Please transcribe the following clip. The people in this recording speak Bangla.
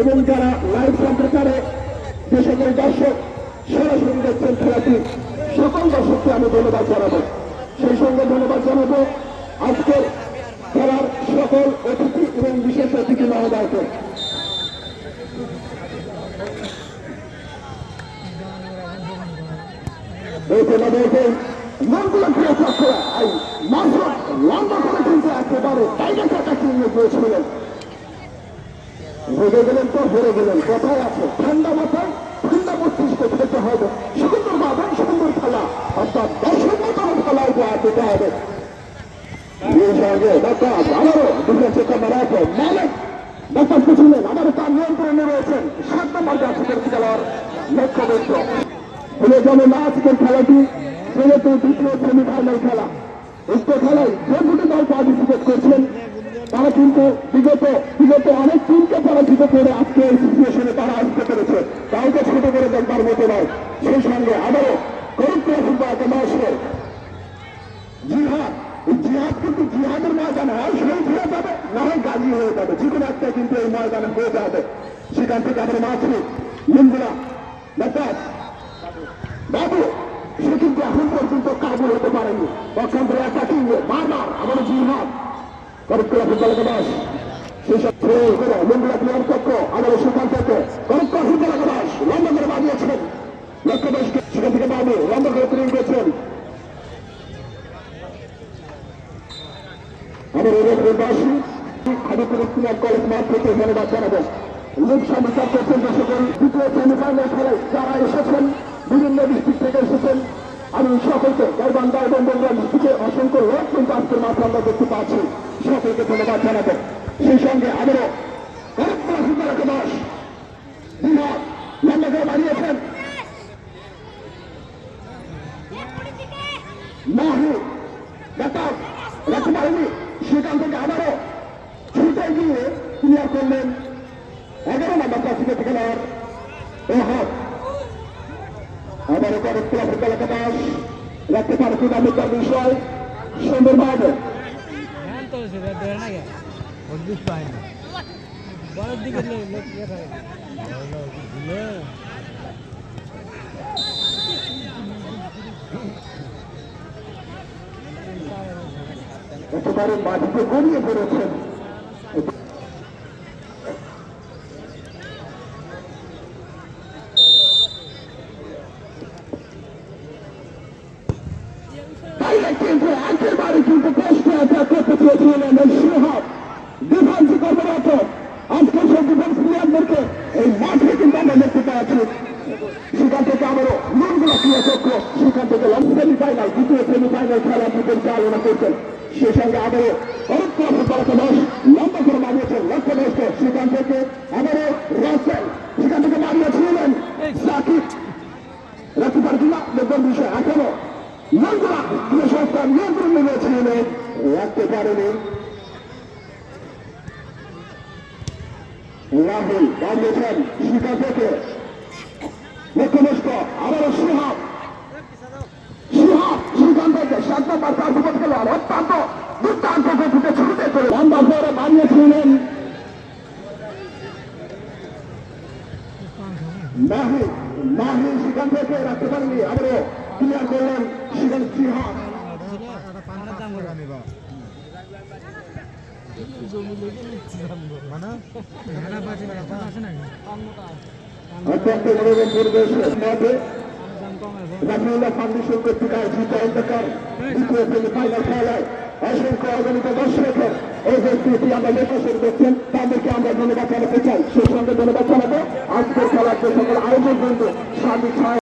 এবং যারা লাইভ সম্প্রচারে যে সকল দর্শক সরাসরি দেখছেন খেলাটি, সকল দর্শককে আমি ধন্যবাদ জানাব। সেই সঙ্গে ধন্যবাদ জানাব আজকের খেলার সকল অতিথি এবং বিশেষ অতিথি মহোদয়কে। এই টুর্নামেন্টে মনগুলো ফিরে নিয়ে গিয়েছিলেন। হেরে গেলেন তো, হেরে গেলেন। কোথায় আছে, ঠান্ডা মাথায় ঠান্ডা মস্তিষ্ক খেতে হবে। সুন্দরভাবে সুন্দর খেলা অর্থাৎ দর্শক মতন খেলায় দিতে হবে। খেলাটি খেলা। যে দুটি দল পার্টিসিপেট করছেন তারা কিন্তু বিগত বিগত অনেক টিমকে পরাজিত করে আজকে এই সিচুয়েশনে তারা আসতে পেরেছে। কাউকে ছোট করে দেখবার মতো নয়। সেই সঙ্গে আবারও জিহাদ জিহাদ কিন্তু জিহাদের ময়দানে হয় শহীদ যাবে, না হয় গাজী হয়ে যাবে। যে কোনো একটা কিন্তু এই ময়দানে হয়ে যাবে। সেখান থেকে আমরা মাছি ব্যাপার বাবু। করুপ্তলা ফুটবল একাদশ সেসব মঙ্গলা প্লেয়ার পক্ষ আবার সেখান থেকে করুপ্তলা ফুটবল একাদশ লম্বা করে বানিয়েছেন লক্ষ্য দশকে সেখান থেকে বাবু লম্বা করে তৈরি করেছেন আমার এলাকাবাসী খাদিপুর ইসলাম কলেজ মাঠ আমি সকলকে অসংখ্য লোক কিন্তু আজকের মাঠে আমরা দেখতে পাচ্ছি। সকলকে ধন্যবাদ জানাবেন সেই সঙ্গে আবারও দাস রাখতে সেখান থেকে আবারও ছুটে গিয়ে ক্লিয়ার করলেন। এগারো এহাত আবারও করে ক্লাব ফুটবল একাদশ রাখতে পারে বিষয় একেবারে মাটিতে গড়িয়ে পড়েছেন একেবারে কিন্তু কষ্ট অ্যাটাক চেয়েছিলেন এই সিংহব ডিফেন্স কর্মরত আজকে সেই ডিফেন্স প্লেয়ারদেরকে এই মাঠে কিন্তু আমরা দেখতে সেখান থেকে আবারও চক্র, সেখান থেকে সেমিফাইনাল বিষয় এখনও। মন্ত্রা ক্রিয়া সংস্থা নিয়ন্ত্রণ নিয়েছিলেন রাখতে পারেনি। রাহুল দাঁড়িয়েছেন সেখান থেকে। লক্ষ্যনষ্ট আবারও সিহাব সেখান থেকে রাখতে পারেনি, আবারও ক্লিয়ার করলেন সেখান সিহাব অত্যন্ত মনোরম পরিবেশের মাঝে দাম ফাউন্ডেশন কর্তৃক আয়োজিত অন্ধকার দ্বিতীয় সেমিফাইনাল খেলায় অসংখ্য অগণিত দর্শকের এই ব্যক্তিটি আমরা নির্বাচন করছেন তাদেরকে আমরা ধন্যবাদ জানাতে চাই সেই সঙ্গে ধন্যবাদ জানাব আজকের খেলার যে সকল আয়োজন কিন্তু সার্বিক সহায়তা